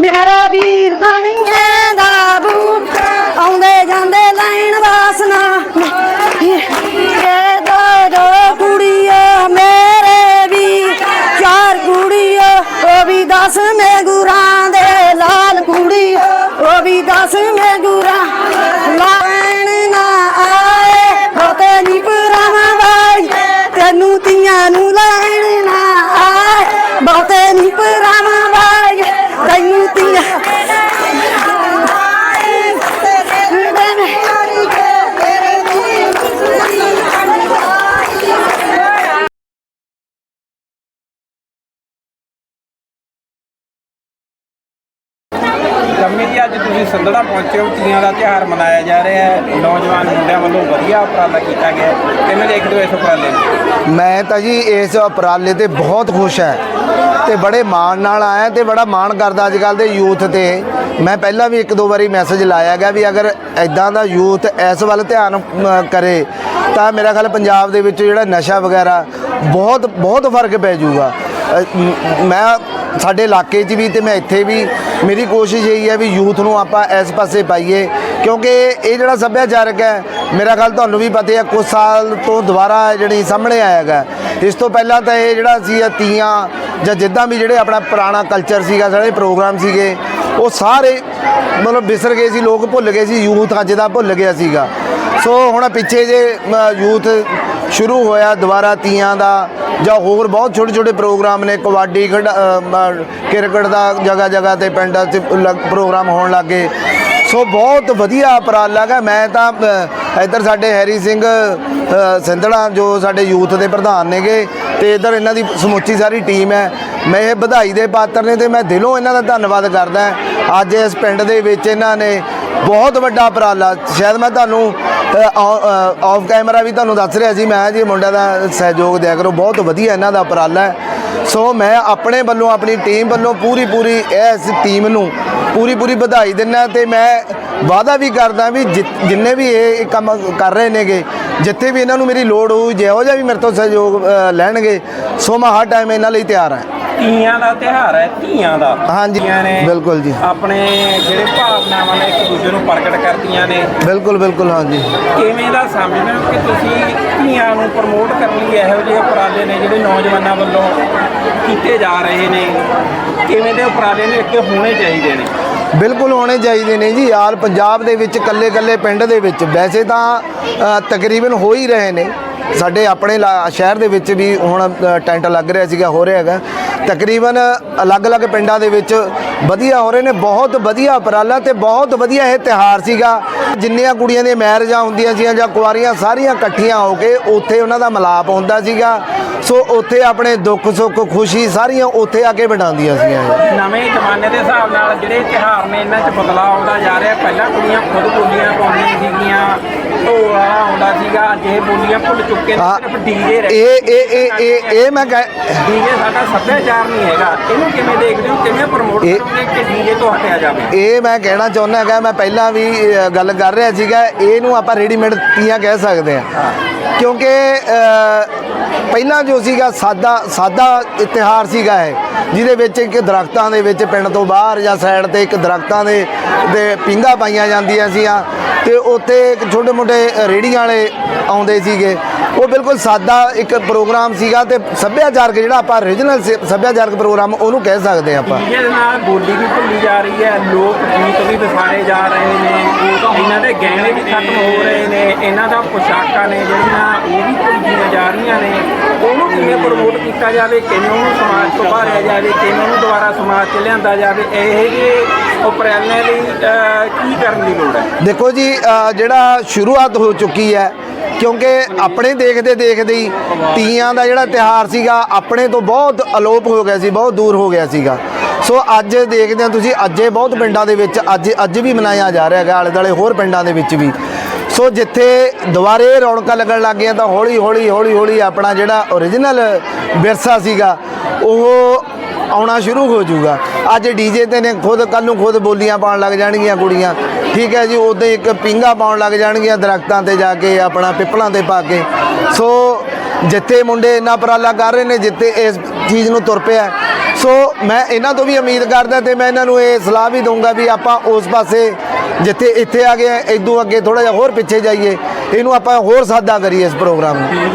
ਮੇਰਾ ਵੀਰ ਕਣੀਏ ਦਾ ਬੂਟ ਆਉਂਦੇ ਜਾਂਦੇ ਲੈਣ ਵਾਸਨਾ। ਇਹ ਦੋ ਦੋ ਕੁੜੀਆਂ ਮੇਰੇ ਵੀ ਚਾਰ ਕੁੜੀਆਂ ਉਹ ਵੀ ਦਸ ਮੇਰੇ ਤੁਸੀਂ ਪਹੁੰਚੇ ਹੋ ਤੀਆਂ ਦਾ ਤਿਉਹਾਰ ਮਨਾਇਆ ਜਾ ਰਿਹਾ ਹੈ। ਨੌਜਵਾਨ ਮੁੰਡਿਆਂ ਵੱਲੋਂ ਵਧੀਆ ਉਪਰਾਲਾ ਕੀਤਾ ਗਿਆ ਹੈ। ਕਿਵੇਂ ਦੇਖਦੇ ਹੋ ਇਸ ਉਪਰਾਲੇ ਨੂੰ? ਮੈਂ ਤਾਂ ਜੀ ਇਸ ਉਪਰਾਲੇ ਤੇ ਬਹੁਤ ਖੁਸ਼ ਹੈ ਤੇ ਬੜੇ ਮਾਣ ਨਾਲ ਆਇਆ ਤੇ ਬੜਾ ਮਾਣ ਕਰਦਾ ਅੱਜ ਕੱਲ ਦੇ ਯੂਥ ਤੇ। ਮੈਂ ਪਹਿਲਾਂ ਵੀ ਇੱਕ ਦੋ ਵਾਰੀ ਮੈਸੇਜ ਲਾਇਆ ਗਿਆ ਵੀ ਅਗਰ ਐਦਾਂ ਦਾ ਯੂਥ ਇਸ ਵੱਲ ਧਿਆਨ ਅਮ, ਕਰੇ ਤਾਂ ਮੇਰਾ ਖਿਆਲ ਪੰਜਾਬ ਦੇ ਵਿੱਚ ਜਿਹੜਾ ਨਸ਼ਾ ਵਗੈਰਾ ਬਹੁਤ ਬਹੁਤ ਫ਼ਰਕ ਪੈ ਜਾਊਗਾ। ਅ, ਮ- ਮੈਂ ਸਾਡੇ ਇਲਾਕੇ 'ਚ ਵੀ ਤੇ ਮੈਂ ਇੱਥੇ ਵੀ, ਮੇਰੀ ਕੋਸ਼ਿਸ਼ ਇਹੀ ਹੈ ਵੀ ਯੂਥ ਨੂੰ ਆਪਾਂ ਇਸ ਪਾਸੇ ਪਾਈਏ, ਕਿਉਂਕਿ ਇਹ ਜਿਹੜਾ ਸੱਭਿਆਚਾਰਕ ਹੈ, ਮੇਰਾ ਖਿਆਲ ਤੁਹਾਨੂੰ ਵੀ ਪਤਾ ਹੈ ਕੁਝ ਸਾਲ ਤੋਂ ਦੁਬਾਰਾ ਜਿਹੜੀ ਸਾਹਮਣੇ ਆਇਆਗਾ ਇਸ ਤੋਂ ਪਹਿਲਾਂ ਤਾਂ ਇਹ ਜਿਹੜਾ ਸੀ ਤੀਆਂ ਜਾਂ ਜਿੱਦਾਂ ਵੀ ਜਿਹੜੇ ਆਪਣਾ ਪੁਰਾਣਾ ਕਲਚਰ ਸੀਗਾ, ਸਾਰੇ ਪ੍ਰੋਗਰਾਮ ਸੀਗੇ, ਉਹ ਸਾਰੇ ਮਤਲਬ ਵਿਸਰ ਗਏ ਸੀ, ਲੋਕ ਭੁੱਲ ਗਏ ਸੀ, ਯੂਥ ਅੱਜ ਦਾ ਭੁੱਲ ਗਿਆ ਸੀਗਾ। ਸੋ ਹੁਣ ਪਿੱਛੇ ਜੇ ਯੂਥ ਸ਼ੁਰੂ ਹੋਇਆ ਦੁਬਾਰਾ ਤੀਆਂ ਦਾ ਜਾਂ ਹੋਰ ਬਹੁਤ ਛੋਟੇ ਛੋਟੇ ਪ੍ਰੋਗਰਾਮ ਨੇ ਕਬੱਡੀ ਖੇਡ ਕ੍ਰਿਕਟ ਦਾ ਜਗ੍ਹਾ ਜਗ੍ਹਾ ਤੇ ਪਿੰਡਾਂ 'ਚ ਲੱਗ- ਪ੍ਰੋਗਰਾਮ ਹੋਣ ਲੱਗੇ ਸੋ ਬਹੁਤ ਵਧੀਆ ਉਪਰਾਲਾ ਹੈ ਮੈਂ ਤਾਂ ਇੱਧਰ ਸਾਡੇ ਹੈਰੀ ਸਿੰਘ ਅ, ਸਿੰਧੜਾ ਜੋ ਸਾਡੇ ਯੂਥ ਦੇ ਪ੍ਰਧਾਨ ਨੇਗੇ ਤੇ ਇੱਧਰ ਇਹਨਾਂ ਦੀ ਸਮੁੱਚੀ ਸਾਰੀ ਟੀਮ ਹੈ। ਮੈਂ ਇਹ ਵਧਾਈ ਦੇ ਪਾਤਰ ਨੇ ਤੇ ਮੈਂ ਦਿਲੋਂ ਇਹਨਾਂ ਦਾ ਧੰਨਵਾਦ ਕਰਦਾ। ਅੱਜ ਇਸ ਪਿੰਡ ਦੇ ਵਿੱਚ ਇਹਨਾਂ ਨੇ ਬਹੁਤ ਵੱਡਾ ਉਪਰਾਲਾ। ਸ਼ਾਇਦ ਮੈਂ ਤੁਹਾਨੂੰ ਆਫ ਕੈਮਰਾ ਵੀ ਤੁਹਾਨੂੰ ਦੱਸ ਰਿਹਾ ਸੀ, ਮੈਂ ਜੀ ਮੁੰਡਿਆਂ ਦਾ ਸਹਿਯੋਗ ਦਿਆ ਕਰੋ, ਬਹੁਤ ਵਧੀਆ ਇਹਨਾਂ ਦਾ ਉਪਰਾਲਾ ਹੈ। ਸੋ ਮੈਂ ਆਪਣੇ ਵੱਲੋਂ, ਆਪਣੀ ਟੀਮ ਵੱਲੋਂ ਪੂਰੀ ਪੂਰੀ ਇਸ ਟੀਮ ਨੂੰ ਪੂਰੀ ਪੂਰੀ ਵਧਾਈ ਦਿੰਦਾ ਤੇ ਮੈਂ ਵਾਅਦਾ ਵੀ ਕਰਦਾ ਵੀ ਜਿ- ਜਿੰਨੇ ਵੀ ਇਹ ਕੰਮ ਕਰ ਰਹੇ ਨੇਗੇ, ਜਿੱਥੇ ਵੀ ਇਹਨਾਂ ਨੂੰ ਮੇਰੀ ਲੋੜ ਹੋਊ, ਜਿਹੋ ਜਿਹਾ ਵੀ ਮੇਰੇ ਤੋਂ ਸਹਿਯੋਗ ਲੈਣਗੇ, ਸੋ ਮੈਂ ਹਰ ਟਾਈਮ ਇਹਨਾਂ ਲਈ ਤਿਆਰ ਹਾਂ। ਤੀਆਂ ਦਾ ਤਿਉਹਾਰ ਹੈ ਧੀਆਂ ਦਾ। ਹਾਂਜੀ, ਧੀਆਂ ਨੇ ਬਿਲਕੁਲ ਜੀ। ਆਪਣੇ ਜਿਹੜੇ ਭਾਵਨਾਵਾਂ ਨੇ ਇੱਕ ਦੂਜੇ ਨੂੰ ਪ੍ਰਗਟ ਕਰਦੀਆਂ ਨੇ। ਬਿਲਕੁਲ ਬਿਲਕੁਲ ਹਾਂਜੀ। ਕਿਵੇਂ ਦਾ ਸਮਝਦੇ ਹੋ ਕਿ ਤੁਸੀਂ ਧੀਆਂ ਨੂੰ ਪ੍ਰਮੋਟ ਕਰਨ ਲਈ ਇਹੋ ਜਿਹੇ ਉਪਰਾਲੇ ਨੇ ਜਿਹੜੇ ਨੌਜਵਾਨਾਂ ਵੱਲੋਂ ਕੀਤੇ ਜਾ ਰਹੇ ਨੇ? ਕਿਵੇਂ ਦੇ ਉਪਰਾਲੇ ਨੇ ਅੱਗੇ ਹੋਣੇ ਚਾਹੀਦੇ ਨੇ? ਬਿਲਕੁਲ ਹੋਣੇ ਚਾਹੀਦੇ ਨੇ ਜੀ। ਆਲ ਪੰਜਾਬ ਦੇ ਵਿੱਚ ਕੱਲੇ ਕੱਲੇ ਪਿੰਡ ਦੇ ਵਿੱਚ ਵੈਸੇ ਤਾਂ ਤਕਰੀਬਨ ਹੋ ਹੀ ਰਹੇ ਨੇ। ਸਾਡੇ ਆਪਣੇ ਇਲਾ- ਸ਼ਹਿਰ ਦੇ ਵਿੱਚ ਵੀ ਹੁਣ ਟੈਂਟ ਲੱਗ ਰਿਹਾ ਸੀਗਾ, ਹੋ ਰਿਹਾ ਹੈਗਾ। ਤਕਰੀਬਨ ਅਲੱਗ-ਅਲੱਗ ਪਿੰਡਾਂ ਦੇ ਵਿੱਚ ਵਧੀਆ ਹੋ ਰਹੇ ਨੇ, ਬਹੁਤ ਵਧੀਆ ਉਪਰਾਲਾ ਤੇ ਬਹੁਤ ਵਧੀਆ ਇਹ ਤਿਹਾਰ ਸੀਗਾ। ਜਿੰਨੀਆਂ ਕੁੜੀਆਂ ਦੀਆਂ ਮੈਰਿਜਾਂ ਹੁੰਦੀਆਂ ਸੀਗੀਆਂ ਜਾਂ ਕੁਆਰੀਆਂ ਸਾਰੀਆਂ ਇਕੱਠੀਆਂ ਹੋ ਕੇ ਉੱਥੇ ਉਹਨਾਂ ਦਾ ਮਿਲਾਪ ਹੁੰਦਾ ਸੀਗਾ। ਸੋ ਉੱਥੇ ਆਪਣੇ ਦੁੱਖ, ਸੁੱਖ, ਖੁਸ਼ੀ ਸਾਰੀਆਂ ਉੱਥੇ ਆ ਕੇ ਵੰਡਾਉਂਦੀਆਂ ਸੀਗੀਆਂ ਨਵੇਂ ਜ਼ਮਾਨੇ ਦੇ ਹਿਸਾਬ ਨਾਲ ਜਿਹੜੇ ਤਿਉਹਾਰ ਨੇ, ਇਹਨਾਂ 'ਚ ਬਦਲਾਅ ਆਉਂਦਾ ਜਾ ਰਿਹਾ। ਪਹਿਲਾਂ ਕੁੜੀਆਂ ਖੁਦ ਬੋਲੀਆਂ ਪਾਉਂਦੀਆਂ ਸੀਗੀਆਂ। ਢੋਲ ਵਾਲਾ ਆਉਂਦਾ ਸੀਗਾ ਅੱਜ ਇਹ ਬੋਲੀਆਂ ਭੁੱਲ ਚੁੱਕੇ ਨੇ ਹਾਂ, ਸਿਰਫ ਡੀਜੇ ਰਹਿ ਇਹ ਇਹ ਇਹ ਇਹ ਇਹ ਮੈਂ ਕਹਿ ਡੀਜੇ ਸਾਡਾ ਸੱਭਿਆਚਾਰ ਨਹੀਂ ਹੈਗਾ। ਇਹਨੂੰ ਕਿਵੇਂ ਦੇਖਦੇ ਹੋ? ਕਿਵੇਂ ਪ੍ਰਮੋਟ ਇਹ- ਕਰੋਗੇ ਕਿ ਡੀਜੇ ਤੋਂ ਹਟਿਆ ਜਾਵੇ? ਇਹ ਮੈਂ ਕਹਿਣਾ ਚਾਹੁੰਦਾ ਹੈਗਾ ਮੈਂ ਪਹਿਲਾਂ ਵੀ ਅ, ਗੱਲ ਕਰ ਰਿਹਾ ਸੀਗਾ ਇਹਨੂੰ ਆਪਾਂ ਰੈਡੀਮੇਡ ਤੀਆਂ ਕਹਿ ਸਕਦੇ ਹਾਂ। ਕਿਉਂਕਿ ਅ, ਪਹਿਲਾਂ ਜੋ ਸੀਗਾ ਸਾਦਾ ਸਾਦਾ ਇਤਿਹਾਰ ਸੀਗਾ ਇਹ ਜਿਹਦੇ ਵਿੱਚ ਇੱਕ ਦਰਖਤਾਂ ਦੇ ਵਿੱਚ ਪਿੰਡ ਤੋਂ ਬਾਹਰ ਜਾਂ ਸਾਈਡ ਤੇ ਇੱਕ ਦਰਖਤਾਂ ਦੇ ਦੇ ਪਿੰਗਾ ਪਾਈਆਂ ਜਾਂਦੀਆਂ ਸੀਆਂ। ਤੇ ਉੱਥੇ ਇੱਕ ਛੋਟੇ ਮੋਟੇ ਰੇੜੀਆਂ ਵਾਲੇ ਆਉਂਦੇ ਸੀਗੇ। ਉਹ ਬਿਲਕੁਲ ਸਾਦਾ ਇੱਕ ਪ੍ਰੋਗਰਾਮ ਸੀਗਾ ਤੇ ਸੱਭਿਆਚਾਰਕ ਜਿਹੜਾ ਆਪਾਂ ਰੀਜਨਲ ਸੱਭਿਆਚਾਰਕ ਪ੍ਰੋਗਰਾਮ ਉਹਨੂੰ ਕਹਿ ਸਕਦੇ ਹਾਂ ਆਪਾਂ। ਡੀਜੇ ਨਾਲ ਬੋਲੀ ਵੀ ਭੁੱਲੀ ਜਾ ਰਹੀ ਹੈ, ਲੋਕ ਗੀਤ ਵੀ ਵਿਸਾਰੇ ਜਾ ਰਹੇ ਨੇ, ਇਹਨਾਂ ਦੇ ਗਹਿਣੇ ਵੀ ਖਤਮ ਹੋ ਰਹੇ ਨੇ, ਇਹਨਾਂ ਦਾ ਪੁਸ਼ਾਕਾਂ ਨੇ ਜਿਹੜੀਆਂ ਉਹ ਵੀ ਭੁੱਲੀਆਂ ਜਾ ਰਹੀਆਂ ਨੇ, ਉਹਨੂੰ ਕਿਵੇਂ ਪ੍ਰਮੋਟ ਕੀਤਾ ਜਾਵੇ, ਕਿਵੇਂ ਉਹਨੂੰ ਸਮਾਜ ਤੋਂ ਬਾਹਰਿਆ ਜਾਵੇ, ਕਿਵੇਂ ਉਹਨੂੰ ਦੁਬਾਰਾ ਸਮਾਜ 'ਚ ਲਿਆਂਦਾ ਜਾਵੇ, ਇਹ ਜਿਹੇ ਉਪਰਾਲੇ ਲਈ ਕੀ ਕਰਨ ਦੀ ਲੋੜ ਹੈ? ਦੇਖੋ ਜੀ ਜਿਹੜਾ ਸ਼ੁਰੂਆਤ ਹੋ ਚੁੱਕੀ ਹੈ, ਕਿਉਂਕਿ ਆਪਣੇ ਦੇਖਦੇ ਦੇਖਦੇ ਹੀ ਤੀਆਂ ਦਾ ਜਿਹੜਾ ਤਿਹਾਰ ਸੀਗਾ, ਆਪਣੇ ਤੋਂ ਬਹੁਤ ਅਲੋਪ ਹੋ ਗਿਆ ਸੀ, ਬਹੁਤ ਦੂਰ ਹੋ ਗਿਆ ਸੀਗਾ। ਸੋ ਅੱਜ ਦੇਖਦੇ ਹਾਂ ਤੁਸੀਂ, ਅੱਜੇ ਬਹੁਤ ਪਿੰਡਾਂ ਦੇ ਵਿੱਚ, ਅੱਜ ਅੱਜ ਵੀ ਮਨਾਇਆ ਜਾ ਰਿਹਾ ਹੈਗਾ ਆਲੇ ਦੁਆਲੇ ਹੋਰ ਪਿੰਡਾਂ ਦੇ ਵਿੱਚ ਵੀ। ਸੋ ਜਿੱਥੇ ਦੁਬਾਰੇ ਰੌਣਕਾਂ ਲੱਗਣ ਲੱਗ ਗਈਆਂ ਤਾਂ ਹੌਲੀ ਹੌਲੀ ਹੌਲੀ ਹੌਲੀ ਆਪਣਾ ਜਿਹੜਾ ਓਰੀਜਨਲ ਵਿਰਸਾ ਸੀਗਾ, ਉਹ ਆਉਣਾ ਸ਼ੁਰੂ ਹੋ ਜਾਊਗਾ। ਅੱਜ ਡੀਜੇ ਤੇ ਨੇ ਖੁਦ ਕੱਲ ਨੂੰ ਖੁਦ ਬੋਲੀਆਂ ਪਾਉਣ ਲੱਗ ਜਾਣਗੀਆਂ ਕੁੜੀਆਂ। ਠੀਕ ਹੈ ਜੀ, ਉਦੋਂ ਇੱਕ ਪਿੰਗਾ ਪਾਉਣ ਲੱਗ ਜਾਣਗੀਆਂ ਦਰਖਤਾਂ ਤੇ ਜਾ ਕੇ ਆਪਣਾ ਪਿੱਪਲਾਂ ਤੇ ਪਾ ਕੇ। ਸੋ ਜਿੱਥੇ ਮੁੰਡੇ ਇੰਨਾ ਉਪਰਾਲਾ ਕਰ ਰਹੇ ਨੇ ਜਿੱਥੇ ਇਸ ਚੀਜ਼ ਨੂੰ ਤੁਰ ਪਿਆ। ਸੋ ਮੈਂ ਇਹਨਾਂ ਤੋਂ ਵੀ ਉਮੀਦ ਕਰਦਾ ਤੇ ਮੈਂ ਇਹਨਾਂ ਨੂੰ ਇਹ ਸਲਾਹ ਵੀ ਦਊਂਗਾ ਵੀ ਆਪਾਂ ਉਸ ਪਾਸੇ ਜਿੱਥੇ ਇੱਥੇ ਆ ਗਏ ਇਦੋਂ ਅੱਗੇ ਥੋੜਾ ਜਿਹਾ ਹੋਰ ਪਿੱਛੇ ਜਾਈਏ ਇਹਨੂੰ ਆਪਾਂ ਹੋਰ ਸਾਦਾ ਕਰੀਏ ਇਸ ਪ੍ਰੋਗਰਾਮ ਨੂੰ।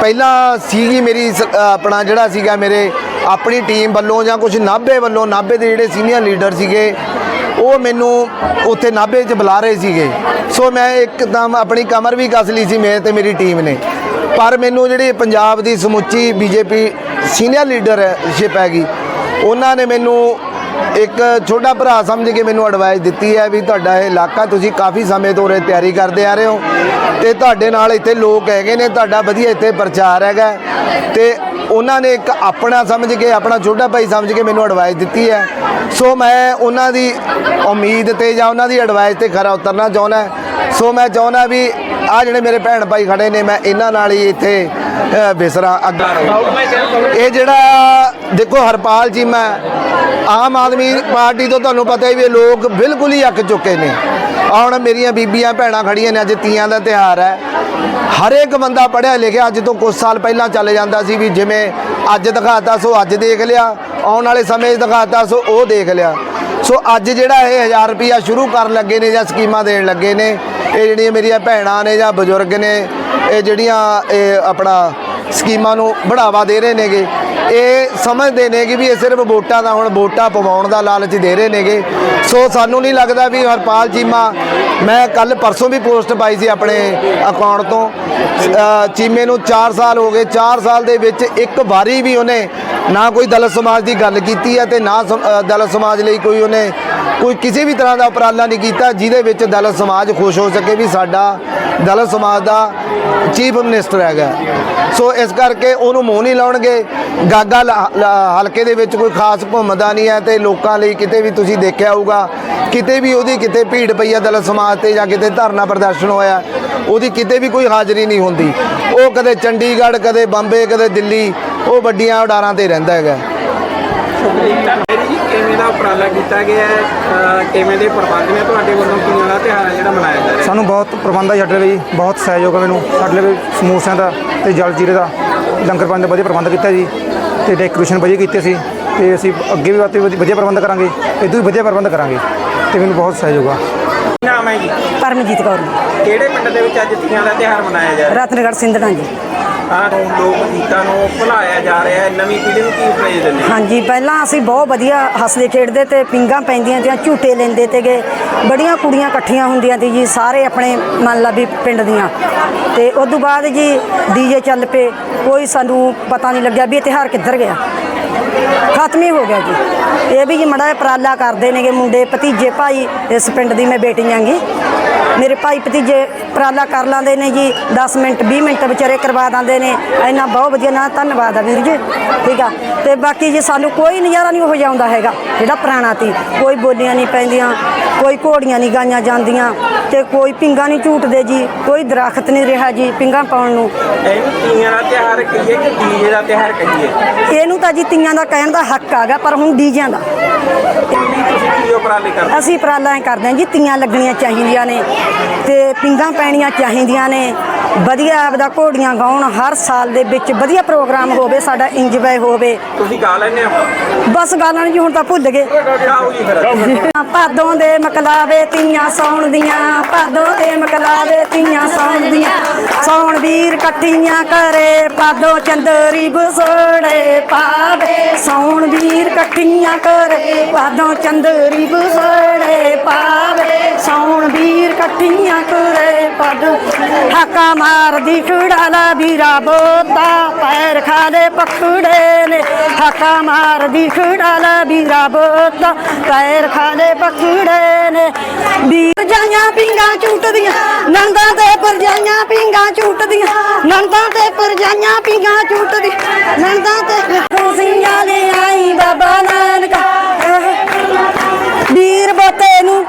ਪਹਿਲਾਂ ਸੀਗੀ ਮੇਰੀ ਆਪਣਾ ਜਿਹੜਾ ਸੀਗਾ ਮੇਰੇ ਆਪਣੀ ਟੀਮ ਵੱਲੋਂ ਜਾਂ ਕੁਝ ਨਾਭੇ ਵੱਲੋਂ ਨਾਭੇ ਦੇ ਜਿਹੜੇ ਸੀਨੀਅਰ ਲੀਡਰ ਸੀਗੇ ਉਹ ਮੈਨੂੰ ਉੱਥੇ ਨਾਭੇ 'ਚ ਬੁਲਾ ਰਹੇ ਸੀਗੇ। ਸੋ ਮੈਂ ਇੱਕਦਮ ਆਪਣੀ ਕਮਰ ਵੀ ਕੱਸ ਲਈ ਸੀ ਮੇਰੇ ਤੇ ਮੇਰੀ ਟੀਮ ਨੇ। ਪਰ ਮੈਨੂੰ ਜਿਹੜੀ ਪੰਜਾਬ ਦੀ ਸਮੁੱਚੀ ਬੀਜੇਪੀ ਸੀਨੀਅਰ ਲੀਡਰਸ਼ਿਪ ਹੈਗੀ, ਉਹਨਾਂ ਨੇ ਮੈਨੂੰ ਇੱਕ ਛੋਟਾ ਭਰਾ ਸਮਝ ਕੇ ਮੈਨੂੰ ਐਡਵਾਈਸ ਦਿੱਤੀ ਹੈ ਵੀ ਤੁਹਾਡਾ ਇਹ ਇਲਾਕਾ ਤੁਸੀਂ ਕਾਫੀ ਸਮੇਂ ਤੋਂ ਉਰੇ ਤਿਆਰੀ ਕਰਦੇ ਆ ਰਹੇ ਹੋ ਤੇ ਤੁਹਾਡੇ ਨਾਲ ਇੱਥੇ ਲੋਕ ਹੈਗੇ ਨੇ, ਤੁਹਾਡਾ ਵਧੀਆ ਇੱਥੇ ਪ੍ਰਚਾਰ ਹੈਗਾ। ਤੇ ਉਹਨਾਂ ਨੇ ਇੱਕ ਆਪਣਾ ਸਮਝ ਕੇ, ਆਪਣਾ ਛੋਟਾ ਭਾਈ ਸਮਝ ਕੇ ਮੈਨੂੰ ਐਡਵਾਈਸ ਦਿੱਤੀ ਹੈ। ਸੋ ਮੈਂ ਉਹਨਾਂ ਦੀ ਉਮੀਦ ਤੇ ਜਾਂ ਉਹਨਾਂ ਦੀ ਐਡਵਾਈਸ ਤੇ ਖਰਾ ਉਤਰਨਾ ਚਾਹੁੰਦਾ। ਸੋ ਮੈਂ ਚਾਹੁੰਦਾ ਵੀ ਆ ਜਿਹੜੇ ਮੇਰੇ ਭੈਣ ਭਾਈ ਖੜੇ ਨੇ, ਮੈਂ ਇਹਨਾਂ ਨਾਲ ਹੀ ਇੱਥੇ ਬਿਸਰਾ ਵਿਸਰਾਂ ਇਹ ਜਿਹੜਾ, ਦੇਖੋ ਹਰਪਾਲ ਜੀ, ਮੈਂ ਆਮ ਆਦਮੀ ਪਾਰਟੀ ਤੋਂ ਤੁਹਾਨੂੰ ਪਤਾ ਹੀ ਵੀ ਇਹ ਲੋਕ ਬਿਲਕੁਲ ਹੀ ਅੱਕ ਚੁੱਕੇ ਨੇ। ਹੁਣ ਮੇਰੀਆਂ ਬੀਬੀਆਂ ਭੈਣਾਂ ਖੜੀਆਂ ਨੇ, ਅੱਜ ਤੀਆਂ ਦਾ ਤਿਹਾਰ ਹੈ। ਹਰ ਇੱਕ ਬੰਦਾ ਪੜ੍ਹਿਆ ਲਿਖਿਆ, ਅੱਜ ਤੋਂ ਕੁਝ ਸਾਲ ਪਹਿਲਾਂ ਚੱਲ ਜਾਂਦਾ ਸੀ ਵੀ ਜਿਵੇਂ ਅੱਜ ਦਿਖਾਤਾ, ਸੋ ਅੱਜ ਦੇਖ ਲਿਆ। ਆਉਣ ਵਾਲੇ ਸਮੇਂ 'ਚ ਦਿਖਾਤਾ, ਸੋ ਉਹ ਦੇਖ ਲਿਆ। ਸੋ ਅੱਜ ਜਿਹੜਾ ਇਹ 1000 ਰੁਪਿਆ ਸ਼ੁਰੂ ਕਰਨ ਲੱਗੇ ਨੇ ਜਾਂ ਸਕੀਮਾਂ ਦੇਣ ਲੱਗੇ ਨੇ, ਇਹ ਜਿਹੜੀਆਂ ਮੇਰੀਆਂ ਭੈਣਾਂ ਨੇ ਜਾਂ ਬਜ਼ੁਰਗ ਨੇ, ਇਹ ਜਿਹੜੀਆਂ ਇਹ ਆਪਣਾ ਸਕੀਮਾਂ ਨੂੰ ਬੜਾਵਾ ਦੇ ਰਹੇ ਨੇਗੇ। ਇਹ ਸਮਝਦੇ ਨੇ ਕਿ ਵੀ ਇਹ ਸਿਰਫ ਵੋਟਾਂ ਦਾ ਹੁਣ ਵੋਟਾਂ ਪਵਾਉਣ ਦਾ ਲਾਲਚ ਦੇ ਰਹੇ ਨੇਗੇ। ਸੋ ਸਾਨੂੰ ਨਹੀਂ ਲੱਗਦਾ ਵੀ ਹਰਪਾਲ ਚੀਮਾ ਮੈਂ ਕੱਲ ਪਰਸੋਂ ਵੀ ਪੋਸਟ ਪਾਈ ਸੀ ਆਪਣੇ ਅਕਾਊਂਟ ਤੋਂ। ਚੀਮੇ ਨੂੰ 4 ਸਾਲ ਹੋ ਗਏ। 4 ਸਾਲ ਦੇ ਵਿੱਚ ਇੱਕ ਵਾਰੀ ਵੀ ਉਹਨੇ ਨਾ ਕੋਈ ਦਲਿਤ ਸਮਾਜ ਦੀ ਗੱਲ ਕੀਤੀ ਹੈ ਤੇ ਨਾ ਸਮ- ਦਲਿਤ ਸਮਾਜ ਲਈ ਕੋਈ ਉਹਨੇ ਕੋਈ ਕਿਸੇ ਵੀ ਤਰ੍ਹਾਂ ਦਾ ਉਪਰਾਲਾ ਨਹੀਂ ਕੀਤਾ ਜਿਹਦੇ ਵਿੱਚ ਦਲਿਤ ਸਮਾਜ ਖੁਸ਼ ਹੋ ਸਕੇ ਵੀ ਸਾਡਾ ਦਲਿਤ ਸਮਾਜ ਦਾ ਚੀਫ ਮਿਨਿਸਟਰ ਹੈਗਾ। ਸੋ ਇਸ ਕਰਕੇ ਉਹਨੂੰ ਮੂੰਹ ਨਹੀਂ ਲਾਉਣਗੇ। ਗਾਗਾ ਹਲਕੇ ਦੇ ਵਿੱਚ ਕੋਈ ਖਾਸ ਘੁੰਮਦਾ ਨਹੀਂ ਹੈ ਤੇ ਲੋਕਾਂ ਲਈ ਕਿਤੇ ਵੀ ਤੁਸੀਂ ਦੇਖਿਆ ਹੋਊਗਾ, ਕਿਤੇ ਵੀ ਉਹਦੀ ਕਿਤੇ ਭੀੜ ਪਈ ਹੈ ਦਲਿਤ ਸਮਾਜ ਤੇ ਜਾਂ ਕਿਤੇ ਧਰਨਾ ਪ੍ਰਦਰਸ਼ਨ ਹੋਇਆ, ਉਹਦੀ ਕਿਤੇ ਵੀ ਕੋਈ ਹਾਜ਼ਰੀ ਨਹੀਂ ਹੁੰਦੀ। ਉਹ ਕਦੇ ਚੰਡੀਗੜ੍ਹ, ਕਦੇ ਬੰਬੇ, ਕਦੇ ਦਿੱਲੀ, ਉਹ ਵੱਡੀਆਂ ਉਡਾਰਾਂ ਤੇ ਰਹਿੰਦਾ ਹੈਗਾ। ਦਾ ਉਪਰਾਲਾ ਕੀਤਾ ਗਿਆ ਹੈ ਕਿਵੇਂ ਦੇ ਪ੍ਰਬੰਧ ਨੇ ਤੁਹਾਡੇ ਵੱਲੋਂ ਤੀਆਂ ਦਾ ਤਿਉਹਾਰ ਹੈ ਜਿਹੜਾ ਮਨਾਇਆ ਜਾ ਰਿਹਾ ਸਾਨੂੰ ਬਹੁਤ ਪ੍ਰਬੰਧ ਆ ਸਾਡੇ ਲਈ ਜੀ ਬਹੁਤ ਸਹਿਯੋਗ ਹੈ ਮੈਨੂੰ ਸਾਡੇ ਲਈ ਸਮੋਸਿਆਂ ਦਾ ਤੇ ਜਲ ਜੀਰੇ ਦਾ ਲੰਗਰ ਪਾਣੀ ਦਾ ਵਧੀਆ ਪ੍ਰਬੰਧ ਕੀਤਾ ਜੀ ਤੇ ਡੈਕੋਰੇਸ਼ਨ ਵਧੀਆ ਕੀਤੇ ਸੀ ਤੇ ਅਸੀਂ ਅੱਗੇ ਵੀ ਵਧੀ- ਵਧੀਆ ਪ੍ਰਬੰਧ ਕਰਾਂਗੇ ਇਦੋਂ ਵੀ ਵਧੀਆ ਪ੍ਰਬੰਧ ਕਰਾਂਗੇ ਤੇ ਮੈਨੂੰ ਬਹੁਤ ਸਹਿਯੋਗ ਆ। ਕੀ ਨਾਮ ਹੈ ਜੀ? ਪਰਮਜੀਤ ਕੌਰ ਜੀ। ਕਿਹੜੇ ਪਿੰਡ ਦੇ ਵਿੱਚ ਅੱਜ ਤੀਆਂ ਦਾ ਤਿਉਹਾਰ ਮਨਾਇਆ ਜਾ ਰਿਹਾ ਰਤਨਗੜ੍ਹ ਸਿੰਧਣਾ ਜੀ। ਹਾਂ ਲੋਕ ਗੀਤਾਂ ਨੂੰ ਭੁਲਾਇਆ ਜਾ ਰਿਹਾ ਹੈ। ਨਵੀਂ ਪੀੜ੍ਹੀ ਨੂੰ ਕੀ ਉਪਦੇਸ਼ ਦਿੰਦੇ? ਹਾਂਜੀ, ਪਹਿਲਾਂ ਅਸੀਂ ਬਹੁਤ ਵਧੀਆ ਹੱਸਦੇ ਖੇਡਦੇ ਤੇ ਪਿੰਗਾਂ ਪੈਂਦੀਆਂ ਤੇ ਝੂਟੇ ਲੈਂਦੇ ਤੇਗੇ। ਬੜੀਆਂ ਕੁੜੀਆਂ ਇਕੱਠੀਆਂ ਹੁੰਦੀਆਂ ਸੀ ਜੀ, ਸਾਰੇ ਆਪਣੇ ਮੰਨ ਲਾ ਵੀ ਪਿੰਡ ਦੀਆਂ। ਤੇ ਉਸ ਤੋਂ ਬਾਅਦ ਜੀ ਡੀਜੇ ਚੱਲ ਪਏ। ਕੋਈ ਸਾਨੂੰ ਪਤਾ ਨਹੀਂ ਲੱਗਿਆ ਵੀ ਇਹ ਤਿਉਹਾਰ ਕਿੱਧਰ ਗਿਆ। ਖਤਮ ਹੀ ਹੋ ਗਿਆ ਜੀ। ਇਹ ਵੀ ਜੀ ਮੜਾ ਉਪਰਾਲਾ ਕਰਦੇ ਨੇਗੇ ਮੁੰਡੇ, ਭਤੀਜੇ, ਭਾਈ, ਇਸ ਪਿੰਡ ਦੀ ਮੈਂ ਬੇਟੀ ਆਂਗੀ ਮੇਰੇ ਭਾਈ ਭਤੀਜੇ ਉਪਰਾਲਾ ਕਰ ਲਾਂਦੇ ਨੇ ਜੀ 10 ਮਿੰਟ 20 ਮਿੰਟ ਵਿਚਾਰੇ ਕਰਵਾ ਦਿੰਦੇ ਨੇ। ਇੰਨਾ ਬਹੁਤ ਵਧੀਆ, ਨਾ ਧੰਨਵਾਦ ਆ ਵੀਰ ਜੀ। ਠੀਕ ਆ। ਤੇ ਬਾਕੀ ਜੀ ਸਾਨੂੰ ਕੋਈ ਨਜ਼ਾਰਾ ਨਹੀਂ ਉਹ ਜਿਹਾ ਆਉਂਦਾ ਹੈਗਾ, ਜਿਹੜਾ ਪੁਰਾਣਾ ਤੀ ਕੋਈ ਬੋਲੀਆਂ ਨਹੀਂ ਪੈਂਦੀਆਂ ਕੋਈ ਘੋੜੀਆਂ ਨਹੀਂ ਗਾਈਆਂ ਜਾਂਦੀਆਂ ਤੇ ਕੋਈ ਪਿੰਗਾ ਨਹੀਂ ਝੂਟਦੇ ਜੀ ਕੋਈ ਦਰਖਤ ਨਹੀਂ ਰਿਹਾ ਜੀ ਪਿੰਗਾ ਪਾਉਣ ਨੂੰ। ਇਹਨੂੰ ਤੀਆਂ ਦਾ ਤਿਉਹਾਰ ਕਹੀਏ ਕਿ ਡੀਜੇ ਦਾ ਤਿਉਹਾਰ ਕਹੀਏ? ਇਹਨੂੰ ਤਾਂ ਜੀ ਤੀਆਂ ਦਾ ਕਹਿਣ ਦਾ ਹੱਕ ਆਗਾ ਪਰ ਹੁਣ ਡੀਜਿਆਂ ਦਾ। ਅਸੀਂ ਉਪਰਾਲਾ ਕਰਦੇ ਹਾਂ ਜੀ ਤੀਆਂ ਲੱਗਣੀਆਂ ਚਾਹੀਦੀਆਂ ਨੇ ਤੇ ਪਿੰਗਾਂ ਪੈਣੀਆਂ ਚਾਹੀਦੀਆਂ ਨੇ। ਵਧੀਆ ਆਪਦਾ ਘੋੜੀਆਂ ਗਾਉਣ ਹਰ ਸਾਲ ਦੇ ਵਿੱਚ ਵਧੀਆ ਪ੍ਰੋਗਰਾਮ ਹੋਵੇ ਸਾਡਾ ਇੰਜੋਏ ਹੋਵੇ। ਤੁਸੀਂ ਗਾ ਹੋ? ਬਸ ਗਾਲਾਂ ਜੀ ਹੁਣ ਤਾਂ ਭੁੱਲ ਗਏ। ਗਾਓ ਜੀ ਫਿਰ? ਭਾਦੋਂ ਦੇ ਮਕਲਾਵੇ ਤੀਆਂ ਸੌਣ ਦੀਆਂ ਭਾਦੋਂ ਦੇ ਮਕਲਾਵੇ ਤੀਆਂ ਸੌਣ ਦੀਆਂ। ਸੌਣ ਵੀਰ ਇਕੱਠੀਆਂ ਕਰੇ ਭਾਦੋਂ ਚੰਦਰੀ ਬਸੋੜੇ ਪਾਵੇ। ਸੌਣ ਵੀਰ ਇਕੱਠੀਆਂ ਕਰੇ ਭਾਦੋਂ ਚੰਦਰੀ ਬਸੋੜੇ ਪਾਵੇ। ਸੌਣ ਵੀਰ ਇਕੱਠੀਆਂ ਕਰੇ ਹਾਕਾ ਮਾਰਦੀ ਖੜਾਲਾ ਵੀਰਾ, ਬੋਤਾ ਪੈਰ ਖਾਲੇ ਪਕੜੇ ਨੇ। ਹਾਕਾ ਮਾਰਦੀ ਖੜਾਲਾ ਵੀਰਾ, ਬੋਤਾ ਪੈਰ ਖਾਲੇ ਪਕੜੇ ਨੇ। ਵੀਰ ਜਾਈਆਂ ਪਿੰਗਾਂ ਝੂਟਦੀਆਂ ਨੰਦਾਂ ਤੇ ਪਰਜਾਈਆਂ ਪਿੰਗਾਂ ਝੂਟਦੀਆਂ ਨੰਦਾਂ ਤੇ ਪਰਜਾਈਆਂ ਪਿੰਗਾਂ ਝੂਟਦੀਆਂ ਨੰਦਾਂ ਤੇ ਖੁਸ਼ੀਆਂ ਲੈ ਆਈ ਬਾਬਾ ਨਾਨਕਾ। ਵੀਰ ਬੋਤੇ ਨੂੰ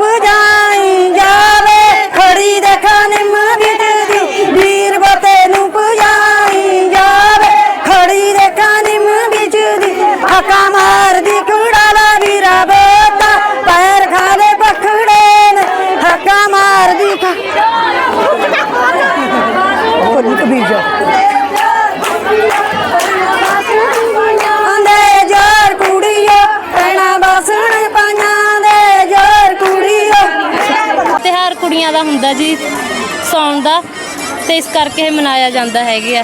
ਤੇ ਇਸ ਕਰਕੇ ਇਹ ਮਨਾਇਆ ਜਾਂਦਾ ਹੈਗਾ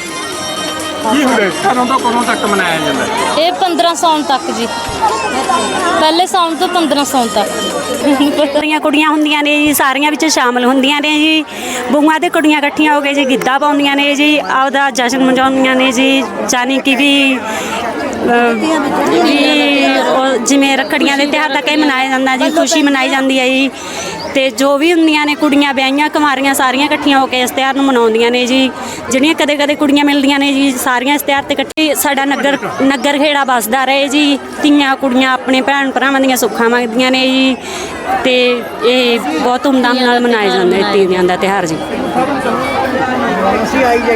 ਕੀ ਹੁੰਦੇ? ਕਦੋਂ ਤੋਂ ਕਦੋਂ ਤੱਕ ਮਨਾਇਆ ਜਾਂਦਾ? ਹੈ? ਇਹ 15 ਸੌਣ ਤੱਕ ਜੀ। ਪਹਿਲੇ ਸੌਣ ਤੋਂ 15 ਸੌਣ ਤੱਕ। ਸਾਰੀਆਂ ਕੁੜੀਆਂ ਹੁੰਦੀਆਂ ਨੇ ਜੀ ਸਾਰੀਆਂ ਵਿੱਚ ਸ਼ਾਮਲ ਹੁੰਦੀਆਂ ਨੇ ਜੀ। ਬੂਆਂ ਤੇ ਕੁੜੀਆਂ ਇਕੱਠੀਆਂ ਹੋ ਕੇ ਜੀ ਗਿੱਧਾ ਪਾਉਂਦੀਆਂ ਨੇ ਜੀ ਆਪਦਾ ਜਸ਼ਨ ਮਨਾਉਂਦੀਆਂ ਨੇ ਜੀ ਜਾਨੀ ਕਿ ਵੀ ਅਹ, ਵੀ ਉਹ ਜਿਵੇਂ ਰੱਖੜੀਆਂ ਦੇ ਤਿਉਹਾਰ ਤੱਕ ਇਹ ਮਨਾਇਆ ਜਾਂਦਾ ਜੀ ਖੁਸ਼ੀ ਮਨਾਈ ਜਾਂਦੀ ਹੈ ਜੀ। ਤੇ ਜੋ ਵੀ ਹੁੰਦੀਆਂ ਨੇ ਕੁੜੀਆਂ ਵਿਆਹੀਆਂ ਕੁਮਾਰੀਆਂ ਸਾਰੀਆਂ ਇਕੱਠੀਆਂ ਹੋ ਕੇ ਇਸ ਤਿਉਹਾਰ ਨੂੰ ਮਨਾਉਂਦੀਆਂ ਨੇ ਜੀ। ਜਿਹੜੀਆਂ ਕਦੇ ਕਦੇ ਕੁੜੀਆਂ ਮਿਲਦੀਆਂ ਨੇ ਜੀ, ਸਾਰੀਆਂ ਇਸ ਤਿਉਹਾਰ ਤੇ ਇਕੱਠੇ ਸਾਡਾ ਨਗਰ ਨਗਰ ਖੇੜਾ ਵੱਸਦਾ ਰਹੇ ਜੀ। ਧੀਆਂ, ਕੁੜੀਆਂ ਆਪਣੇ ਭੈਣ ਭਰਾਵਾਂ ਦੀਆਂ ਸੁੱਖਾਂ ਮੰਗਦੀਆਂ ਨੇ ਜੀ। ਤੇ ਇਹ ਬਹੁਤ ਧੂਮਧਾਮ ਨਾਲ ਮਨਾਇਆ ਜਾਂਦਾ ਹੈ ਤੀਆਂ ਦਾ ਤਿਉਹਾਰ ਜੀ